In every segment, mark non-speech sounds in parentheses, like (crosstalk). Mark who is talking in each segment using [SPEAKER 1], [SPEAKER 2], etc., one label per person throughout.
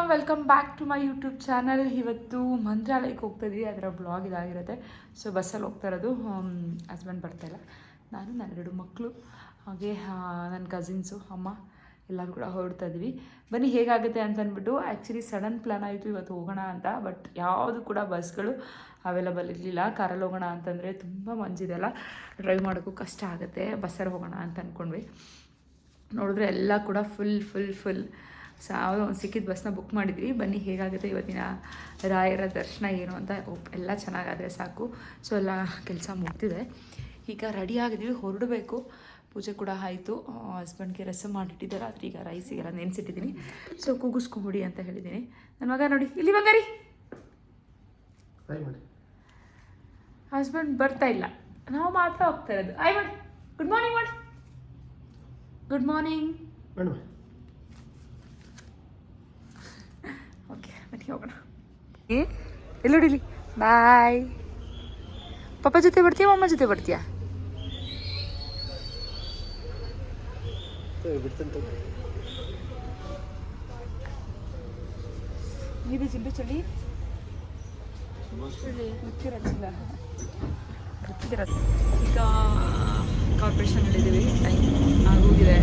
[SPEAKER 1] Welcome welcome back to my YouTube channel ಇವತ್ತು ಮಂತ್ರಾಲಯಕ್ಕೆ ಹೋಗ್ತಾ ಇದ್ವಿ ಅದರ ಬ್ಲಾಗ್ ಇದಾಗಿರುತ್ತೆ. ಸೊ ಬಸ್ಸಲ್ಲಿ ಹೋಗ್ತಾ ಇರೋದು ಹಸ್ಬೆಂಡ್ ಬರ್ತಾಯಿಲ್ಲ ನಾನು ನನ್ನೆರಡು ಮಕ್ಕಳು ಹಾಗೆ ನನ್ನ ಕಸಿನ್ಸು ಅಮ್ಮ, ಎಲ್ಲರೂ ಕೂಡ ಹೊರಡ್ತಾ ಇದ್ವಿ ಬನ್ನಿ, ಹೇಗಾಗುತ್ತೆ ಅಂತ ಅಂದ್ಬಿಟ್ಟು ಆ್ಯಕ್ಚುಲಿ ಸಡನ್ ಪ್ಲ್ಯಾನ್ ಆಯಿತು ಇವತ್ತು ಹೋಗೋಣ ಅಂತ. ಬಟ್ ಯಾವುದು ಕೂಡ ಬಸ್ಗಳು ಅವೈಲಬಲ್ ಇರಲಿಲ್ಲ. ಕಾರಲ್ಲಿ ಹೋಗೋಣ ಅಂತಂದರೆ ತುಂಬ ಮಂಜಿದೆಲ್ಲ ಡ್ರೈವ್ ಮಾಡೋಕ್ಕೂ ಕಷ್ಟ ಆಗುತ್ತೆ. ಬಸ್ಸಲ್ಲಿ ಹೋಗೋಣ ಅಂತ ಅಂದ್ಕೊಂಡ್ವಿ ನೋಡಿದ್ರೆ ಎಲ್ಲ ಕೂಡ ಫುಲ್ ಫುಲ್ ಫುಲ್ ಸಾವಿರ ಒಂದು ಸಿಕ್ಕಿದ ಬಸ್ನ ಬುಕ್ ಮಾಡಿದ್ವಿ. ಬನ್ನಿ ಹೇಗಾಗುತ್ತೆ ಇವತ್ತಿನ ರಾಯರ ದರ್ಶನ ಏನು ಅಂತ ಎಲ್ಲ ಚೆನ್ನಾಗಾದರೆ ಸಾಕು. ಸೊ ಎಲ್ಲ ಕೆಲಸ ಮುಗ್ದಿದೆ. ಈಗ ರೆಡಿ ಆಗಿದ್ವಿ ಹೊರಡಬೇಕು. ಪೂಜೆ ಕೂಡ ಆಯಿತು. ಹಸ್ಬೆಂಡ್ಗೆ ರಸಮ್ ಮಾಡಿಟ್ಟಿದ್ದಾರೆ. ರಾತ್ರಿ ಈಗ ರೈಸಿಗೆಲ್ಲ ನೆನೆಸಿಟ್ಟಿದ್ದೀನಿ. ಸೊ ಕೂಗಿಸ್ಕೊಂಬಿಡಿ ಅಂತ ಹೇಳಿದ್ದೀನಿ. ನನ್ನ ಮಗ ನೋಡಿ. ಇಲ್ಲಿ ಬಂಗಾರಿ
[SPEAKER 2] ಟ್ರೈ ಮಾಡಿ
[SPEAKER 1] ಹಸ್ಬೆಂಡ್ ಬರ್ತಾ ಇಲ್ಲ. ನಾವು ಮಾತ್ರ ಹೋಗ್ತಾ ಇರೋದು. ಆಯ್ ಮಾಡಿ ಗುಡ್ ಮಾರ್ನಿಂಗ್ ಮಾಡಿ ಗುಡ್ ಮಾರ್ನಿಂಗ್ ಓಕೆ ಬನ್ನಿ ಹೋಗೋಣ ಎಲ್ಲಿ ಹೊಡಿಲಿ ಬಾಯ್ ಪಪ್ಪ ಜೊತೆ ಬರ್ತೀಯಾ ಅಮ್ಮ ಜೊತೆ ಬರ್ತೀಯಾ
[SPEAKER 2] ಬಿಡ್ತಂತ
[SPEAKER 1] ಇದು ಚಿಲ್ಲು ಚಳಿ ಗೊತ್ತಿರತ್ತಿಲ್ಲ ಗೊತ್ತಿರತ್ತೆ ಈಗ ಕಾರ್ಪೊರೇಷನಲ್ಲಿದ್ದೀವಿ ಟೈಮ್ ಆಗೋಗಿದೆ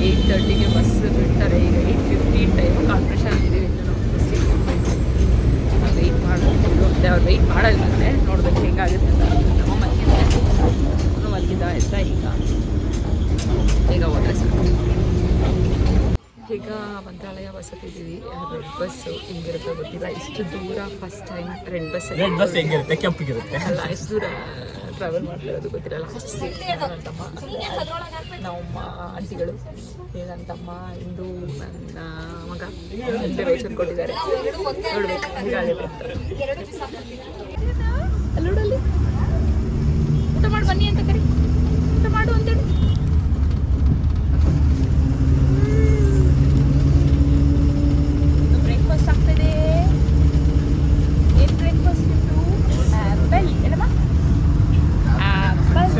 [SPEAKER 1] ಏಯ್ಟ್ ತರ್ಟಿಗೆ ಬಸ್ ಬಿಡ್ತಾರೆ ಈಗ ಏಯ್ಟ್ ಫಿಫ್ಟೀನ್ ಟೈಮ್ ಕಾರ್ಪೊರೇಷನಲ್ಲಿದ್ದೀವಿ ಇನ್ನು ನಾವು ಬಸ್ಸಿಗೆ ವೆಯ್ಟ್ ಮತ್ತೆ ಅವ್ರು ವೆಯ್ಟ್ ಮಾಡಲ್ಲ ಅಂದರೆ ನೋಡ್ಬೇಕು ಹೆಂಗಾಗುತ್ತೆ ಅಂತ. ನಮ್ಮ ಮಲಗಿದೆ ಅವನು ಮಲಗಿದ ಎದ್ದ ಈಗ. ಈಗ ಹೋದ್ರೆ ಸಾಕು. ಈಗ ಮಂತ್ರಾಲಯ ಬಸ್ಸತ್ತಿದ್ದೀವಿ ರೆಡ್ ಬಸ್ಸು ಹೆಂಗಿರುತ್ತೆ ಗೊತ್ತಿಲ್ಲ. ಇಷ್ಟು ದೂರ first time red bus
[SPEAKER 2] red bus ಹೆಂಗಿರುತ್ತೆ? ಕೆಂಪಿಗಿರುತ್ತೆ.
[SPEAKER 1] ಅಲ್ಲ ಇಷ್ಟು ದೂರ ಟ್ರಾವೆಲ್ ಮಾಡ್ತಾ ಗೊತ್ತಿರಲ್ಲ. ಅಷ್ಟು ಲಾಸ್ಟ್ ನಮ್ಮ ನನ್ನ ಆಂಟಿಗಳು ತಮ್ಮ ಇಂದು ನನ್ನ ಮಗ ರಿಸರ್ವೇಷನ್ ಕೊಟ್ಟಿದ್ದಾರೆ. ನೋಡ್ಬೇಕು, ಹೇಗಾಗುತ್ತೆ ಅಂತ. ಅಲ್ಲಿ ಊಟ ಮಾಡಿ ಬನ್ನಿ ಅಂತ ಕರಿ ಊಟ ಮಾಡು ಅಂತೇಳಿ ಬ್ರೇಕ್ಫಾಸ್ಟ್ ಆಗ್ತದೆ ಏನು ಬ್ರೇಕ್ಫಾಸ್ಟ್ ಇತ್ತು ಆ್ಯಪಲ್ ಏನಮ್ಮ ಆ್ಯಪಲ್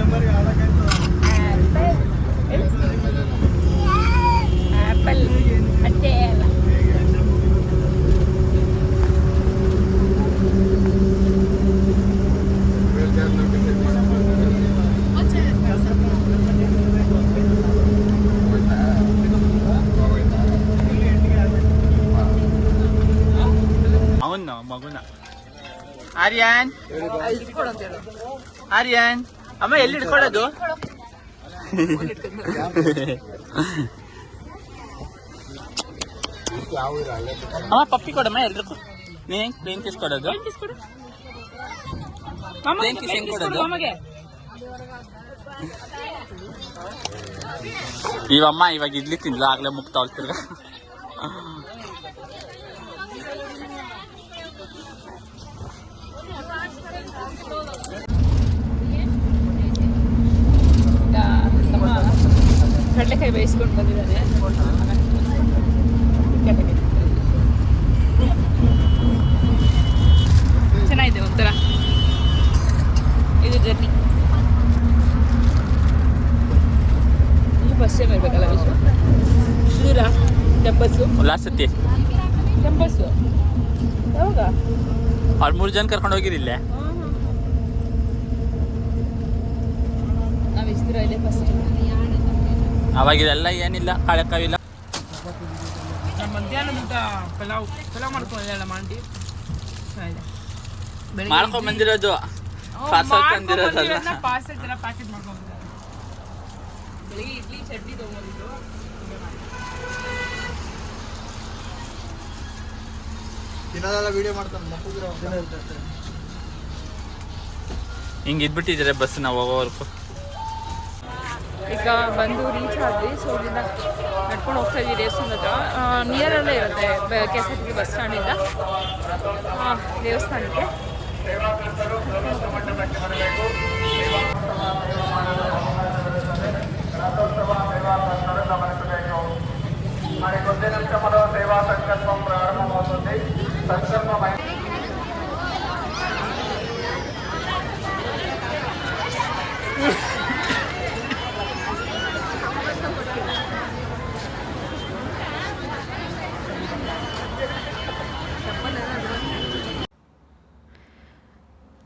[SPEAKER 1] ಆ್ಯಪಲ್ ಆ್ಯಪಲ್ ಅಷ್ಟೇ ಅಲ್ಲ
[SPEAKER 3] ಅವನ್ನ ಮಗುನ ಆರ್ಯನ್ ಆರ್ಯನ್ ಅಮ್ಮ ಎಲ್ಲಿ ಇಟ್ಕೊಳ್ಳೋದು ಅಮ್ಮ ಪಪ್ಪಿ ಕೊಡಮ್ಮ ಎಲ್ರಿಗೂ. ನೀನ್ ಪ್ಲೇನ್ ಕಿಸ್ ಕೊಡೋದು? ಪ್ಲೇನ್ ಕಿಸ್ ಹೆಂಗ್ ಕೊಡೋದು? ಇವಮ್ಮ ಇವಾಗ ಇಡ್ಲಿ ತಿನ್ಲ ಆಗ್ಲೇ ಮುಕ್ತ ತಿರ್ಗ
[SPEAKER 1] ಈಗ ತಮ್ಮ ಕಡಲೆಕಾಯಿ ಬೇಯಿಸ್ಕೊಂಡು ಬಂದಿದ್ದಾನೆ ಕಡಲೆಕಾಯಿ. ಚೆನ್ನಾಗಿದೆ ಒಂಥರ. ಇದು ಜರ್ನಿ. ಈ ಫಸ್ಟ್ ಟೈಮ್ ಇರ್ಬೇಕಲ್ಲ ವಿಶ್ವ ದೂರ ಟೆಂಪಸ್ಸು
[SPEAKER 3] ಉಲ್ಲಾಸತಿ
[SPEAKER 1] ಟೆಂಪಸ್ಸು ಯಾವಾಗ?
[SPEAKER 3] ಅವ್ರು ಮೂರು ಜನ ಕರ್ಕೊಂಡು ಹೋಗಿರಿಲ್ಲ
[SPEAKER 1] ನಾವು ಇಷ್ಟು ಇಲ್ಲೇ ಫಸ್ಟ್
[SPEAKER 3] ಅವಾಗ ಇದೆಲ್ಲ ಏನಿಲ್ಲ ಕಳಕವಿಲ್ಲ ಮಾಡ್ಕೊಂಡ್ ಬಂದಿರೋದು. ಪಾರ್ಸಲ್ ತಂದಿರೋದಲ್ಲ.
[SPEAKER 1] ಪಾರ್ಸೆಲ್ ಎಲ್ಲ ಪ್ಯಾಕೆಟ್ ಮಾಡ್ಕೊಂಡಿದ್ದಾರೆ ಬೆಳಿಗ್ಗೆ ಇಡ್ಲಿ ಚಟ್ನಿ ತೊಗೊಂಡಿದ್ದು
[SPEAKER 2] ದಿನದೆಲ್ಲ ವಿಡಿಯೋ ಮಾಡ್ತಾನೆ ಮಕ್ಕಳು
[SPEAKER 3] ಹಿಂಗ್ ಇದ್ಬಿಟ್ಟಿದ್ರೆ ಬಸ್ ನಾವು ಹೋಗೋವರೆಗೂ?
[SPEAKER 1] ಈಗ ಬಂದು ರೀಚ್ ಆದ್ವಿ. ಸೊ ಇಲ್ಲಿಂದ ನಡ್ಕೊಂಡು ಹೋಗ್ತಾ ಇದ್ವಿ ದೇವಸ್ಥಾನದ ಹತ್ರ. ನಿಯರಲ್ಲೇ ಇರುತ್ತೆ K S R T bus ಸ್ಟ್ಯಾಂಡಿಂದ ದೇವಸ್ಥಾನಕ್ಕೆ. మరి కొద్ది నిమిషంలో సేవా సంకల్పం ప్రారంభమవుతుంది సంకల్పమైన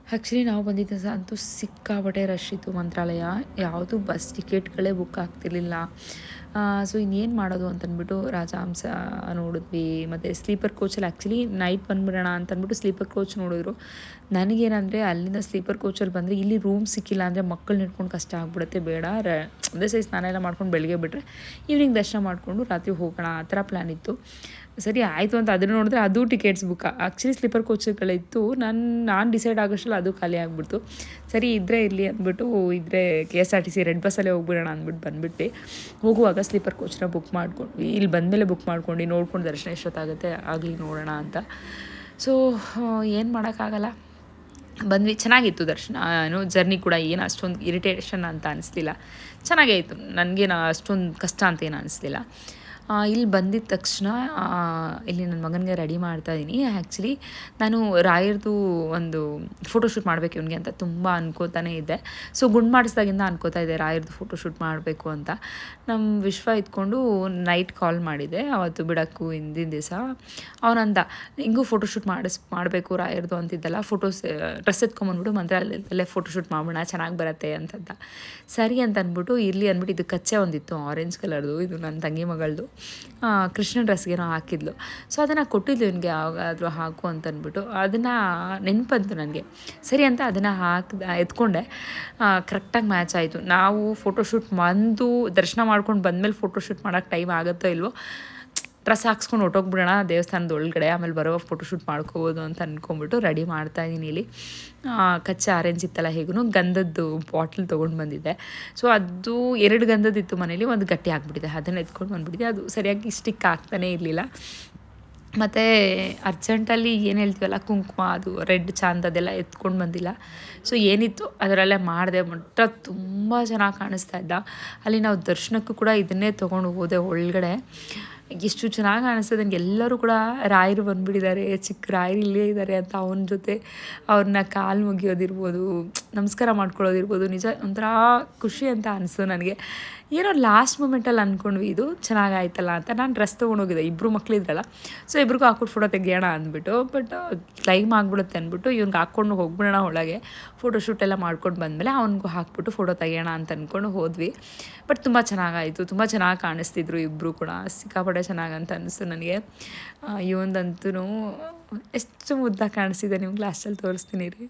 [SPEAKER 1] ಆ್ಯಕ್ಚುಲಿ ನಾವು ಬಂದಿದ್ದ ಸಹ ಅಂತೂ ಸಿಕ್ಕಾಪಟ್ಟೆ ರಶ್ ಇತ್ತು ಮಂತ್ರಾಲಯ. ಯಾವುದು ಬಸ್ ಟಿಕೆಟ್ಗಳೇ ಬುಕ್ ಆಗ್ತಿರ್ಲಿಲ್ಲ. ಸೊ ಇನ್ನೇನು ಮಾಡೋದು ಅಂತಂದ್ಬಿಟ್ಟು ರಾಜಹಂಸ ನೋಡಿದ್ವಿ. ಮತ್ತು ಸ್ಲೀಪರ್ ಕೋಚಲ್ಲಿ ಆ್ಯಕ್ಚುಲಿ ನೈಟ್ ಬಂದುಬಿಡೋಣ ಅಂತಂದ್ಬಿಟ್ಟು ಸ್ಲೀಪರ್ ಕೋಚ್ ನೋಡಿದ್ರು. ನನಗೇನಂದರೆ ಅಲ್ಲಿಂದ ಸ್ಲೀಪರ್ ಕೋಚಲ್ಲಿ ಬಂದರೆ ಇಲ್ಲಿ ರೂಮ್ ಸಿಕ್ಕಿಲ್ಲ ಅಂದರೆ ಮಕ್ಕಳು ಇಟ್ಕೊಂಡು ಕಷ್ಟ ಆಗ್ಬಿಡುತ್ತೆ, ಬೇಡ. ರ ಅದೇ ಸೈಜ್ ಸ್ನಾನ ಎಲ್ಲ ಮಾಡ್ಕೊಂಡು ಬೆಳಗ್ಗೆ ಬಿಟ್ಟರೆ ಈವ್ನಿಂಗ್ ದರ್ಶನ ಮಾಡಿಕೊಂಡು ರಾತ್ರಿ ಹೋಗೋಣ, ಆ ಥರ ಪ್ಲ್ಯಾನ್ ಇತ್ತು. ಸರಿ, ಆಯಿತು ಅಂತ ಅದನ್ನು ನೋಡಿದ್ರೆ ಅದು ಟಿಕೆಟ್ಸ್ ಬುಕ್ ಆ್ಯಕ್ಚುಲಿ ಸ್ಲೀಪರ್ ಕೋಚ್ಗಳಿತ್ತು ನಾನು ನಾನು ಡಿಸೈಡ್ ಆಗೋಷ್ಟರಲ್ಲಿ ಅದು ಖಾಲಿ ಆಗಿಬಿಡ್ತು. ಸರಿ ಇದ್ದರೆ ಇರಲಿ ಅಂದ್ಬಿಟ್ಟು ಇದ್ದರೆ K S R T C red ಬಸ್ಸಲ್ಲೇ ಹೋಗ್ಬಿಡೋಣ ಅಂದ್ಬಿಟ್ಟು ಬಂದುಬಿಟ್ಟು ಹೋಗುವಾಗ ಸ್ಲೀಪರ್ ಕೋಚ್ನ ಬುಕ್ ಮಾಡ್ಕೊಂಡ್ವಿ. ಇಲ್ಲಿ ಬಂದಮೇಲೆ ಬುಕ್ ಮಾಡ್ಕೊಂಡು, ನೋಡ್ಕೊಂಡು ದರ್ಶನ ಎಷ್ಟೊತ್ತಾಗುತ್ತೆ, ಆಗಲಿ ನೋಡೋಣ ಅಂತ. ಸೊ ಏನು ಮಾಡೋಕ್ಕಾಗಲ್ಲ. ಬಂದ್ವಿ, ಚೆನ್ನಾಗಿತ್ತು ದರ್ಶನ. ಏನು ಜರ್ನಿ ಕೂಡ ಏನು ಅಷ್ಟೊಂದು ಇರಿಟೇಷನ್ ಅಂತ ಅನಿಸ್ಲಿಲ್ಲ. ಚೆನ್ನಾಗೇ ಇತ್ತು. ನನಗೇನು ಅಷ್ಟೊಂದು ಕಷ್ಟ ಅಂತ ಏನು ಅನಿಸ್ಲಿಲ್ಲ. ಇಲ್ಲಿ ಬಂದಿದ ತಕ್ಷಣ ಇಲ್ಲಿ ನನ್ನ ಮಗನಿಗೆ ರೆಡಿ ಮಾಡ್ತಾ ಇದ್ದೀನಿ ಆ್ಯಕ್ಚುಲಿ ನಾನು ರಾಯರ್ದು ಒಂದು ಫೋಟೋಶೂಟ್ ಮಾಡಬೇಕು ಇವನಿಗೆ ಅಂತ ತುಂಬ ಅನ್ಕೋತಾನೆ ಇದ್ದೆ. ಸೊ ಗುಂಡು ಮಾಡಿಸ್ದಾಗಿಂದ ಅನ್ಕೋತಾ ಇದ್ದೆ, ರಾಯರ್ದು ಫೋಟೋಶೂಟ್ ಮಾಡಬೇಕು ಅಂತ. ನಮ್ಮ ವಿಶ್ವ ಇದ್ಕೊಂಡು ನೈಟ್ ಕಾಲ್ ಮಾಡಿದೆ, ಅವತ್ತು ಬಿಡೋಕ್ಕೂ ಹಿಂದಿನ ದಿವಸ. ಅವನಂದ, ಹಿಂಗೂ ಫೋಟೋಶೂಟ್ ಮಾಡಿಸ್, ಮಾಡಬೇಕು ರಾಯರ್ದು ಅಂತಿದ್ದಲ್ಲ ಫೋಟೋಸ್ ಡ್ರೆಸ್ ಎತ್ಕೊಂಬಂದ್ಬಿಟ್ಟು ಮಂತ್ರಾಲಯದಲ್ಲೇ ಫೋಟೋಶೂಟ್ ಮಾಡೋಣ ಚೆನ್ನಾಗಿ ಬರುತ್ತೆ ಅಂತಂದ. ಸರಿ ಅಂತ ಅಂದ್ಬಿಟ್ಟು ಇರಲಿ ಅಂದ್ಬಿಟ್ಟು, ಇದು ಕಚ್ಚೆ ಒಂದಿತ್ತು ಆರೆಂಜ್ ಕಲರ್ದು ಇದು ನನ್ನ ತಂಗಿ ಮಗಳದು. ಕೃಷ್ಣ ಡ್ರೆಸ್ಗೇನೋ ಹಾಕಿದ್ಲು. ಸೊ ಅದನ್ನು ಕೊಟ್ಟಿದ್ಲು ಇವನಿಗೆ, ಯಾವಾಗಾದರೂ ಹಾಕು ಅಂತ ಅಂದ್ಬಿಟ್ಟು ಅದನ್ನು ನೆನಪಂತು ನನಗೆ. ಸರಿ ಅಂತ ಅದನ್ನು ಹಾಕಿದ ಎತ್ಕೊಂಡೆ. ಕರೆಕ್ಟಾಗಿ ಮ್ಯಾಚ್ ಆಯಿತು. ನಾವು ಫೋಟೋಶೂಟ್ ಬಂದು, ದರ್ಶನ ಮಾಡ್ಕೊಂಡು ಬಂದಮೇಲೆ ಫೋಟೋಶೂಟ್ ಮಾಡೋಕ್ಕೆ ಟೈಮ್ ಆಗುತ್ತೋ ಇಲ್ವೋ ಡ್ರೆಸ್ ಹಾಕ್ಸ್ಕೊಂಡು ಹೊಟ್ಟೋಗ್ಬಿಡೋಣ ದೇವಸ್ಥಾನದ ಒಳಗಡೆ ಆಮೇಲೆ ಬರೋ ಫೋಟೋಶೂಟ್ ಮಾಡ್ಕೋಬೋದು ಅಂತ ಅಂದ್ಕೊಂಬಿಟ್ಟು ರೆಡಿ ಮಾಡ್ತಾ ಇದ್ದೀನಿ ಇಲ್ಲಿ. ಕಚ್ಚಾ ಆರೆಂಜ್ ಇತ್ತಲ್ಲ ಹೇಗೂ ಗಂಧದ್ದು ಬಾಟ್ಲ್ ತೊಗೊಂಡು ಬಂದಿದ್ದೆ. ಸೊ ಅದು ಎರಡು ಗಂಧದಿತ್ತು ಮನೇಲಿ, ಒಂದು ಗಟ್ಟಿ ಆಗಿಬಿಟ್ಟಿದೆ. ಅದನ್ನು ಎತ್ಕೊಂಡು ಬಂದ್ಬಿಟ್ಟಿದೆ. ಅದು ಸರಿಯಾಗಿ ಸ್ಟಿಕ್ ಆಗ್ತಾನೇ ಇರಲಿಲ್ಲ. ಮತ್ತು ಅರ್ಜೆಂಟಲ್ಲಿ ಏನು ಹೇಳ್ತೀವಲ್ಲ, ಕುಂಕುಮ, ಅದು ರೆಡ್ ಚಾಂದ್ ಅದೆಲ್ಲ ಎತ್ಕೊಂಡು ಬಂದಿಲ್ಲ. ಸೊ ಏನಿತ್ತು, ಅದರಲ್ಲೇ ಮಾಡಿದೆ. ಮಟ್ಟ ತುಂಬ ಚೆನ್ನಾಗಿ ಕಾಣಿಸ್ತಾ ಇದ್ದ. ಅಲ್ಲಿ ನಾವು ದರ್ಶನಕ್ಕೂ ಕೂಡ ಇದನ್ನೇ ತೊಗೊಂಡು ಹೋದೆ ಒಳಗಡೆ. ಎಷ್ಟು ಚೆನ್ನಾಗಿ ಕಾಣಿಸ್ತದೆ. ನನಗೆ ಎಲ್ಲರೂ ಕೂಡ ರಾಯರು ಬಂದುಬಿಟ್ಟಿದ್ದಾರೆ. ಚಿಕ್ಕ ರಾಯರು ಇಲ್ಲೇ ಇದ್ದಾರೆ ಅಂತ ಅವನ ಜೊತೆ ಅವ್ರನ್ನ ಕಾಲು ಮುಗಿಯೋದಿರ್ಬೋದು, ನಮಸ್ಕಾರ ಮಾಡ್ಕೊಳ್ಳೋದಿರ್ಬೋದು. ನಿಜ ಒಂಥರ ಖುಷಿ ಅಂತ ಅನಿಸ್ತು ನನಗೆ. ಏನೋ ಲಾಸ್ಟ್ ಮೂಮೆಂಟಲ್ಲಿ ಅಂದ್ಕೊಂಡ್ವಿ ಇದು ಚೆನ್ನಾಗಾಯ್ತಲ್ಲ ಅಂತ. ನಾನು ಡ್ರೆಸ್ ತೊಗೊಂಡೋಗಿದ್ದೆ. ಇಬ್ಬರು ಮಕ್ಕಳಿದ್ರಲ್ಲ ಸೊ ಇಬ್ರಿಗೂ ಹಾಕ್ಬಿಟ್ಟು ಫೋಟೋ ತೆಗಿಯೋಣ ಅಂದ್ಬಿಟ್ಟು ಬಟ್ ಟೈಮ್ ಆಗ್ಬಿಡುತ್ತೆ ಅಂದ್ಬಿಟ್ಟು ಇವ್ನಿಗೆ ಹಾಕ್ಕೊಂಡು ಹೋಗ್ಬಿಡೋಣ ಒಳಗೆ. ಫೋಟೋಶೂಟ್ ಎಲ್ಲ ಮಾಡ್ಕೊಂಡು ಬಂದಮೇಲೆ ಅವ್ನಿಗೂ ಹಾಕ್ಬಿಟ್ಟು ಫೋಟೋ ತೆಗಿಯೋಣ ಅಂತ ಅಂದ್ಕೊಂಡು ಹೋದ್ವಿ. ಬಟ್ ತುಂಬ ಚೆನ್ನಾಗಾಯಿತು ತುಂಬ ಚೆನ್ನಾಗಿ ಕಾಣಿಸ್ತಿದ್ರು ಇಬ್ಬರು ಕೂಡ. ಸಿಕ್ಕಾಪಟ್ಟೆ ಚೆನ್ನಾಗಿ ಚೆನ್ನಾಗಂತ ಅನ್ನಿಸ್ತು ನನಗೆ. ಇವಂದಂತೂ ಎಷ್ಟು ಮುದ್ದ ಕಾಣಿಸಿದೆ ನಿಮ್ಗೆ ಲಾಸ್ಟಲ್ಲಿ ತೋರಿಸ್ತೀನಿ ರೀ.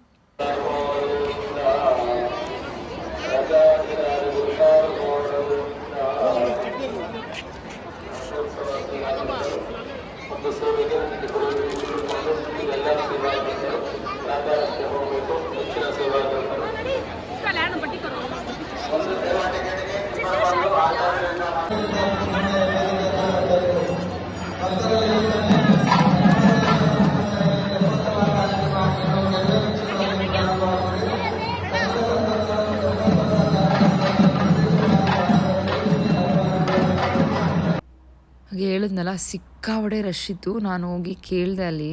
[SPEAKER 1] ಹೇಳಿದ್ನಲ್ಲ ಸಿಕ್ಕಾವಡೆ ರಶ್ ಇತ್ತು. ನಾನು ಹೋಗಿ ಕೇಳಿದೆ ಅಲ್ಲಿ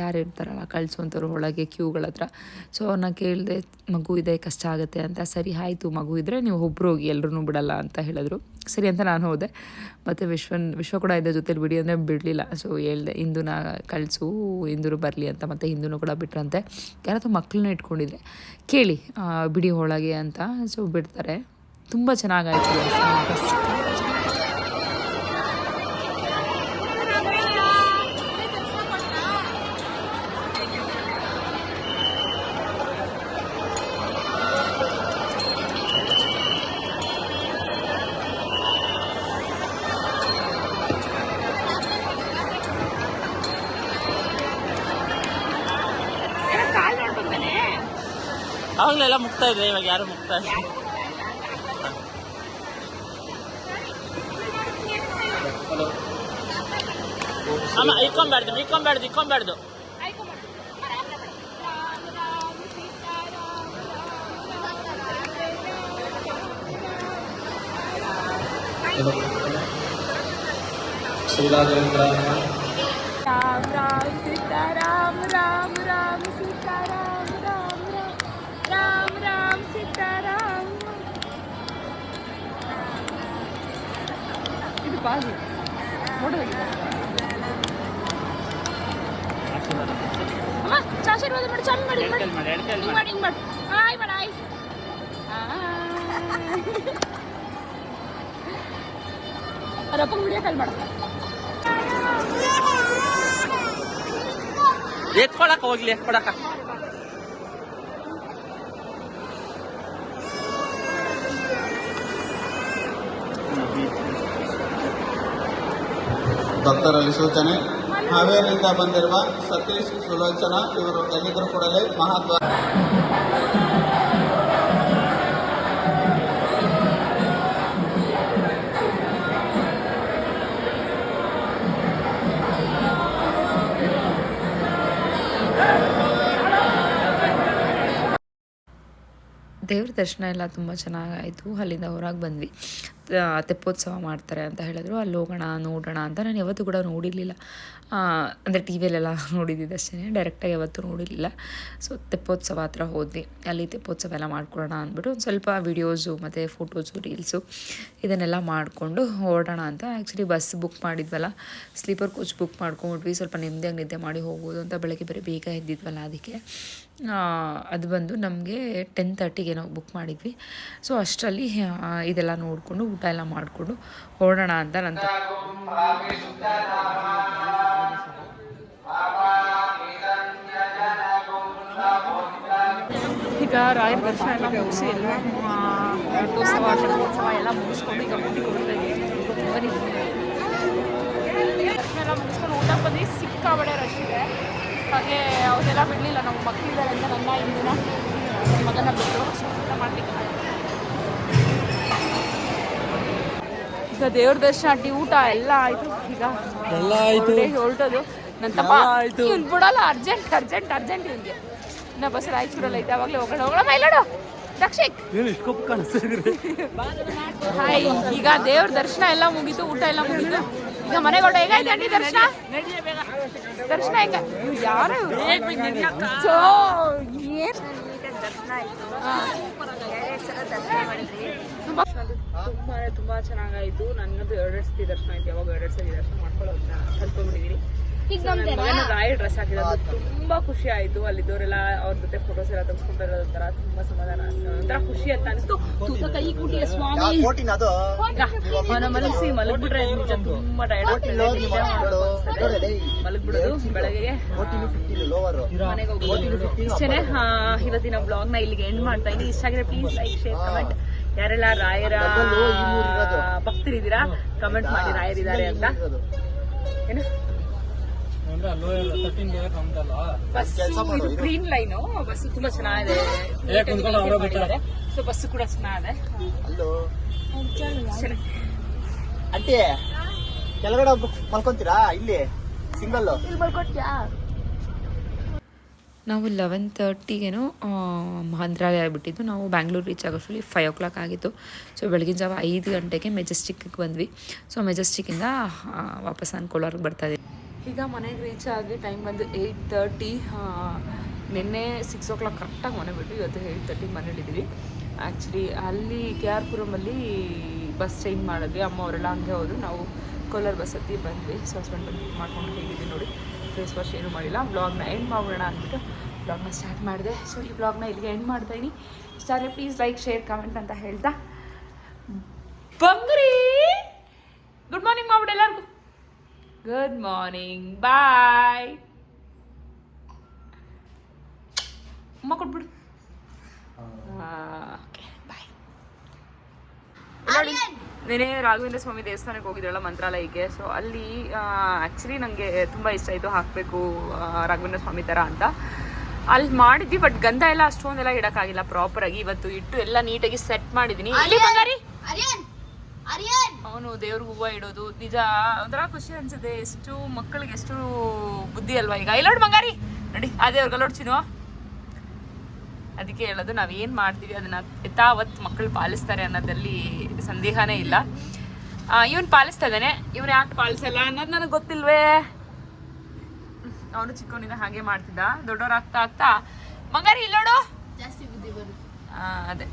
[SPEAKER 1] ಯಾರು ಇರ್ತಾರಲ್ಲ ಕಳಿಸುವಂಥವ್ರು ಒಳಗೆ ಕ್ಯೂಗಳ ಹತ್ರ. ಸೊ ಅವ್ರನ್ನ ಕೇಳಿದೆ, ಮಗು ಇದೆ, ಕಷ್ಟ ಆಗುತ್ತೆ ಅಂತ. ಸರಿ, ಆಯಿತು, ಮಗು ಇದ್ದರೆ ನೀವು ಒಬ್ಬರು ಹೋಗಿ ಎಲ್ಲರೂ ಬಿಡಲ್ಲ, ಅಂತ ಹೇಳಿದ್ರು. ಸರಿ ಅಂತ ನಾನು ಹೋದೆ. ಮತ್ತು ವಿಶ್ವನ್, ವಿಶ್ವ ಕೂಡ ಇದ್ದ ಜೊತೆಲಿ ಬಿಡಿ ಅಂದರೆ ಬಿಡಲಿಲ್ಲ. ಸೊ ಹೇಳ್ದೆ ಹಿಂದೂನ ಕಳಿಸು ಹಿಂದೂರು ಬರಲಿ ಅಂತ. ಮತ್ತು ಹಿಂದೂನು ಕೂಡ ಬಿಟ್ರಂತೆ. ಯಾರಾದರೂ ಮಕ್ಕಳನ್ನ ಇಟ್ಕೊಂಡಿದ್ರೆ ಕೇಳಿ ಬಿಡಿ ಒಳಗೆ ಅಂತ. ಸೊ ಬಿಡ್ತಾರೆ. ತುಂಬ ಚೆನ್ನಾಗಾಯ್ತು.
[SPEAKER 3] ಅವಾಗಲೆಲ್ಲ ಮುಗ್ತಾ ಇದ್ರೆ ಇವಾಗ ಯಾರು ಮುಗ್ತಾ ಇಲ್ಲ. ಅಮ್ಮ
[SPEAKER 1] ಇಕ್ಕೊಂಬಾರ್ದು ಇಕ್ಕೊಂಬಾರ್ದು ಇಕ್ಕೊಂಬಾರ್ದು. ಶ್ರೀರಾಘವೇಂದ್ರ ರಾಮ ರಾಮ ಸೀತಾರಾಮ ರಾಮ ಇದು ಬಾಜು. ಫೋಟೋ ಅಮ್ಮ ಚಾ ಆಶೀರ್ವಾದ ಮಾಡಿ ಚಾಲು ಮಾಡಿ ಹಿಂಗ್
[SPEAKER 3] ಎಡ್ಕಲ್ ಮಾಡಿ ಎಡ್ಕಲ್
[SPEAKER 1] ಹಿಂಗ್
[SPEAKER 3] ಮಾಡಿ.
[SPEAKER 1] ಮಾಡಿ ಹಿಂಗ್ ಮಾಡಿ. ಹಾಯ್ ಮಾಡ ಹಾಯ್. ಅದಪ್ಪ ವಿಡಿಯೋ ಕಾಲ್ ಮಾಡ.
[SPEAKER 3] ಎತ್ಕೊಳಕ್ ಹೋಗ್ಲಿ ಎತ್ಕೊಳಕ.
[SPEAKER 4] ಭಕ್ತರಲ್ಲಿ ಸೂಚನೆ. ಹಾವೇರಿಯಿಂದ ಬಂದಿರುವ ಸತೀಶ್ ಸುಲೋಚನಾ ಇವರು ಎಲ್ಲಿದ್ದರೂ ಕೂಡಲೇ ಮಹತ್ವ
[SPEAKER 1] ದೇವ್ರ ದರ್ಶನ ಎಲ್ಲ ತುಂಬ ಚೆನ್ನಾಗಾಯಿತು ಅಲ್ಲಿಂದ ಹೊರಗೆ ಬಂದ್ವಿ. ತೆಪ್ಪೋತ್ಸವ ಮಾಡ್ತಾರೆ ಅಂತ ಹೇಳಿದ್ರು. ಅಲ್ಲಿ ಹೋಗೋಣ, ನೋಡೋಣ ಅಂತ ನಾನು ಯಾವತ್ತೂ ಕೂಡ ನೋಡಿರಲಿಲ್ಲ. ಅಂದರೆ ಟಿ ವಿಯಲ್ಲೆಲ್ಲ (laughs) ನೋಡಿದ್ದಿದ್ದು ಅಷ್ಟೇ ಡೈರೆಕ್ಟಾಗಿ ಯಾವತ್ತೂ ನೋಡಿರಲಿಲ್ಲ. ಸೊ ತೆಪ್ಪೋತ್ಸವ ಹತ್ರ ಹೋದ್ವಿ. ಅಲ್ಲಿ ತೆಪ್ಪೋತ್ಸವ ಎಲ್ಲ ಮಾಡ್ಕೊಳ್ಳೋಣ ಅಂದ್ಬಿಟ್ಟು ಒಂದು ಸ್ವಲ್ಪ ವಿಡಿಯೋಸು ಮತ್ತು ಫೋಟೋಸು ರೀಲ್ಸು ಇದನ್ನೆಲ್ಲ ಮಾಡಿಕೊಂಡು ಹೊರಡೋಣ ಅಂತ ಆ್ಯಕ್ಚುಲಿ ಬಸ್ ಬುಕ್ ಮಾಡಿದ್ವಲ್ಲ. ಸ್ಲೀಪರ್ ಕೋಚ್ ಬುಕ್ ಮಾಡ್ಕೊಂಡ್ಬಿಟ್ವಿ ಸ್ವಲ್ಪ ನೆಮ್ಮದಿಯಾಗಿ ನಿದ್ದೆ ಮಾಡಿ ಹೋಗ್ಬೋದು ಅಂತ ಬೆಳಗ್ಗೆ ಬೇರೆ ಬೇಗ ಎದ್ದಿದ್ವಲ್ಲ ಅದಕ್ಕೆ. ಅದು ಬಂದು ನಮಗೆ ಟೆನ್ ತರ್ಟಿಗೆ ನಾವು ಬುಕ್ ಮಾಡಿದ್ವಿ. ಸೊ ಅಷ್ಟರಲ್ಲಿ ಇದೆಲ್ಲ ನೋಡಿಕೊಂಡು ಊಟ ಎಲ್ಲ ಮಾಡಿಕೊಂಡು ಹೊರಡೋಣ ಅಂತ ನಂತರ ಈಗ ರಾಯರ ದರ್ಶನ ಎಲ್ಲ ಮುಗಿಸಿ ಎಲ್ಲ ರಥೋತ್ಸವ ರಥೋತ್ಸವ ಎಲ್ಲ ಮುಗಿಸ್ಕೊಂಡು ಈಗ ಊಟಿ ಹೋಗ್ತಾ ಬನ್ನಿ. ಎಲ್ಲ ಮುಗಿಸ್ಕೊಂಡು ಊಟ ಬಂದು ಸಿಕ್ಕಾಬಡೆ ರಶ್ ಇದೆ. ಹಾಗೆ ಅವರೆಲ್ಲ ಬಿಡಲಿಲ್ಲ, ನಮ್ಮ ಮಕ್ಕಳಿದ್ದಾರೆ ಅಂತ ನನ್ನ ಇಂದಿನ ಮಗನ ಬಿಟ್ಟು. ಊಟ ಮಾಡಲಿಕ್ಕೆ ಈಗ ದೇವ್ರ ದರ್ಶನ ಟಿ ಊಟ ಎಲ್ಲ ಆಯ್ತು. ಈಗ
[SPEAKER 2] ಎಲ್ಲ ಆಯ್ತು.
[SPEAKER 1] ಹೊರಟೆ ಹೊರಟೋದು. ನನ್ನ ತಪ್ಪ. ಇವ್ನು ಬಿಡಲ್ಲ ಅರ್ಜೆಂಟ್ ಅರ್ಜೆಂಟ್ ಅರ್ಜೆಂಟ್ ಇವ್ನಿಗೆ. ಇನ್ನ ಬಸ್ ರಾಯಚೂರಲ್ಲಿ ಐತೆ ಅವಾಗಲೇ ಹೋಗೋಣ ಹೋಗೋಣ ಮೈಲಾಡು ರಕ್ಷಕ್
[SPEAKER 2] ಏನು
[SPEAKER 1] ಹಾಯ್ ಈಗ ದೇವ್ರ ದರ್ಶನ ಎಲ್ಲ ಮುಗೀತು ಊಟ ಎಲ್ಲ ಮುಗೀತು. ಈಗ ಮನೆಗೆ ಹೊರಟ ಹೇಗಾಯ್ತು ಅಂಡಿ ದರ್ಶನ? ದರ್ಶನ ಹೆಂಗ? ಯಾರು ಹಾ. ತುಂಬಾ ಚೆನ್ನಾಗಾಯ್ತು. ನನ್ನದು ಎರಡೆರಡು ಸತಿ ದರ್ಶನ ಆಯ್ತು. ಯಾವಾಗ ಎರಡೆರಡು ಸತಿ ದರ್ಶನ ಮಾಡ್ಕೊಳ್ಳೋದು ಕಲ್ತ್ಕೊಂಡ್ಬಿಟ್ಟಿದ್ದೀನಿ ಮಗನ ರಾಯಲ್ ಡ್ರೆಸ್ ಹಾಕಿರೋದು ತುಂಬಾ ಖುಷಿ ಆಯ್ತು. ಅಲ್ಲಿದ್ದವರೆಲ್ಲ ಅವ್ರ ಜೊತೆ ಫೋಟೋಸ್ ಎಲ್ಲ ತೆಗೆಸ್ಕೊಂಡಿರೋದು ಒಂಥರ ತುಂಬಾ ಸಮಾಧಾನ. ಒಂಥರ ಖುಷಿ ಅಂತ ಅನಿಸ್ತು. ಕೈ ಕೂಟಿಯ ಸ್ವಾಮಿ. ಅವನ ಮಲಗಿಸಿ ಮಲಗ್ಬಿಟ್ರೆ ನಿಜ ತುಂಬಾ ಟೈರ್ಡ್ ಮಲಗ್ಬಿಡೋದು ಬೆಳಗ್ಗೆ ಮನೆಗೆ ಹೋಗೋದು ಇಷ್ಟೇನೆ. ಆ, ಇವತ್ತಿನ ಬ್ಲಾಗ್ನ ಇಲ್ಲಿಗೆ ಎಂಡ್ ಮಾಡ್ತಾ ಇದ್ದೀನಿ. ಇಷ್ಟ ಆಗಿದ್ರೆ ಪ್ಲೀಸ್ ಲೈಕ್ ಶೇರ್ ಕಮೆಂಟ್ ಯಾರೆಲ್ಲ ರಾಯರ ಭಕ್ತರಿದ್ದೀರಾ? ಕಮೆಂಟ್ ಮಾಡಿ ರಾಯರಿದ್ದಾರೆ ಅಂತ. ಏನು? ಗ್ರೀನ್ ಲೈನ್ ಬಸ್ ತುಂಬಾ ಚೆನ್ನಾಗಿದೆ. ಸೊ ಬಸ್ ಕೂಡ ಚೆನ್ನಾಗಿದೆ.
[SPEAKER 2] ಅಂಟಿ ಕೆಳಗಡೆ ಮಲ್ಕೊಂತೀರಾ? ಇಲ್ಲಿ ಸಿಂಗಲ್
[SPEAKER 1] ನಾವು ಲೆವೆನ್ ತರ್ಟಿಗೇನೋ ಮಂತ್ರಾಲಯ ಬಿಟ್ಟಿದ್ದು ನಾವು ಬ್ಯಾಂಗ್ಳೂರು ರೀಚ್ ಆಗೋಷ್ಟರಲ್ಲಿ ಫೈವ್ ಓ ಕ್ಲಾಕ್ ಆಗಿತ್ತು. ಸೊ ಬೆಳಗಿನ ಜಾವ ಐದು ಗಂಟೆಗೆ ಮೆಜೆಸ್ಟಿಕ್ಗೆ ಬಂದ್ವಿ. ಸೊ ಮೆಜೆಸ್ಟಿಕ್ಕಿಂದ ವಾಪಸ್ ನಾನು ಕೋಲಾರಕ್ಕೆ ಬರ್ತಾ ಇದ್ದೀನಿ ಈಗ ಮನೆಗೆ ರೀಚ್ ಆಗಿ ಟೈಮ್ ಬಂದು ಏಯ್ಟ್ ತರ್ಟಿ ನಿನ್ನೆ ಸಿಕ್ಸ್ ಓ ಕ್ಲಾಕ್ ಕರೆಕ್ಟಾಗಿ ಮನೆ ಬಿಟ್ಟು ಇವತ್ತು ಏಯ್ಟ್ ತರ್ಟಿಗೆ ಮನೇಲಿದ್ದೀವಿ ಆ್ಯಕ್ಚುಲಿ ಅಲ್ಲಿ ಕೆ ಆರ್ ಪುರಮಲ್ಲಿ ಬಸ್ ಚೇಂಜ್ ಮಾಡಿದ್ವಿ. ಅಮ್ಮ ಅವರೆಲ್ಲ ಹಂಗೆ ಹೋದ್ರು. ನಾವು ಕೋಲಾರ ಬಸ್ ಹತ್ತಿ ಬಂದ್ವಿ. ಸೊ ಹಸ್ಬೆಂಡ್ ಬಂದು ಮಾಡ್ಕೊಂಡು ಹೇಗಿದ್ವಿ ನೋಡಿ. ಫೇಸ್ ವಾಶ್ ಏನೂ ಮಾಡಿಲ್ಲ. ಬ್ಲಾಗ್ನ ಎಂಡ್ ಮಾಡೋಣ ಅಂದ್ಬಿಟ್ಟು ಬ್ಲಾಗ್ನ ಸ್ಟಾರ್ಟ್ ಮಾಡಿದೆ. ಸೊ ಈ ಬ್ಲಾಗ್ನ ಇಲ್ಲಿಗೆ ಎಂಡ್ ಮಾಡ್ತಾ ಇದೀನಿ. ಇಷ್ಟ ಆದರೆ ಪ್ಲೀಸ್ ಲೈಕ್ ಶೇರ್ ಕಮೆಂಟ್ ಅಂತ ಹೇಳ್ತಾ. ಬಂಗ್ರಿ! ಗುಡ್ ಮಾರ್ನಿಂಗ್ ಮಾಡ್ಬಿಟ್ಟು ಎಲ್ಲರಿಗೂ. ಗುಡ್ ಮಾರ್ನಿಂಗ್ ಬಾಯ್ ಅಮ್ಮ ಕೊಟ್ಬಿಡು. ಓಕೆ ಬಾಯ್ ನೋಡಿ ನೆನೆ ರಾಘವೇಂದ್ರ ಸ್ವಾಮಿ ದೇವಸ್ಥಾನಕ್ಕೆ ಹೋಗಿದ್ರಲ್ಲ ಮಂತ್ರಾಲಯಕ್ಕೆ ಸೊ ಅಲ್ಲಿ ಆ್ಯಕ್ಚುಲಿ ನನಗೆ ತುಂಬ ಇಷ್ಟ ಆಯಿತು ಹಾಕಬೇಕು ರಾಘವೇಂದ್ರ ಸ್ವಾಮಿ ಥರ ಅಂತ. ಅಲ್ಲಿ ಮಾಡಿದ್ವಿ ಬಟ್ ಗಂಧ ಎಲ್ಲ ಅಷ್ಟೊಂದೆಲ್ಲ ಇಡೋಕ್ಕಾಗಿಲ್ಲ ಪ್ರಾಪರಾಗಿ ಇವತ್ತು ಇಟ್ಟು ಎಲ್ಲ ನೀಟಾಗಿ ಸೆಟ್ ಮಾಡಿದ್ದೀನಿ ಅವನು ದೇವ್ರಿಗೆ ಹೂವು ಇಡೋದು ನಿಜ ಒಂಥರ ಖುಷಿ ಅನ್ಸುತ್ತೆ. ಎಷ್ಟು ಮಕ್ಕಳಿಗೆ ಎಷ್ಟು ಬುದ್ಧಿ ಅಲ್ವಾ ಈಗ. ಇಲ್ಲೋಡ್ ಬಂಗಾರಿ ನೋಡಿ ಆ ದೇವ್ರಿಗೆ ಅಲ್ಲೋಡ್ ಅದಕ್ಕೆ ಹೇಳೋದು ನಾವು ಏನು ಮಾಡ್ತೀವಿ ಅದನ್ನು ಯಥಾವತ್ ಮಕ್ಕಳು ಪಾಲಿಸ್ತಾರೆ ಅನ್ನೋದಲ್ಲಿ ಸಂದೇಹನೇ ಇಲ್ಲ. ಇವನು ಪಾಲಿಸ್ತಾ ಇದ್ದಾನೆ. ಇವನು ಯಾಕೆ ಪಾಲಿಸಲ್ಲ ಅನ್ನೋದು ನನಗೆ ಗೊತ್ತಿಲ್ವೇ? ಅವನು ಚಿಕ್ಕವನಿಂದ ಹಾಗೆ ಮಾಡ್ತಿದ್ದ. ದೊಡ್ಡವರಾಗ್ತಾ ಆಗ್ತಾ ಮಂಗಾರಿ ಇಲ್ಲೋಡು
[SPEAKER 5] ಜಾಸ್ತಿ ಬುದ್ಧಿ ಬರುತ್ತೆ.
[SPEAKER 1] ಅದೇ.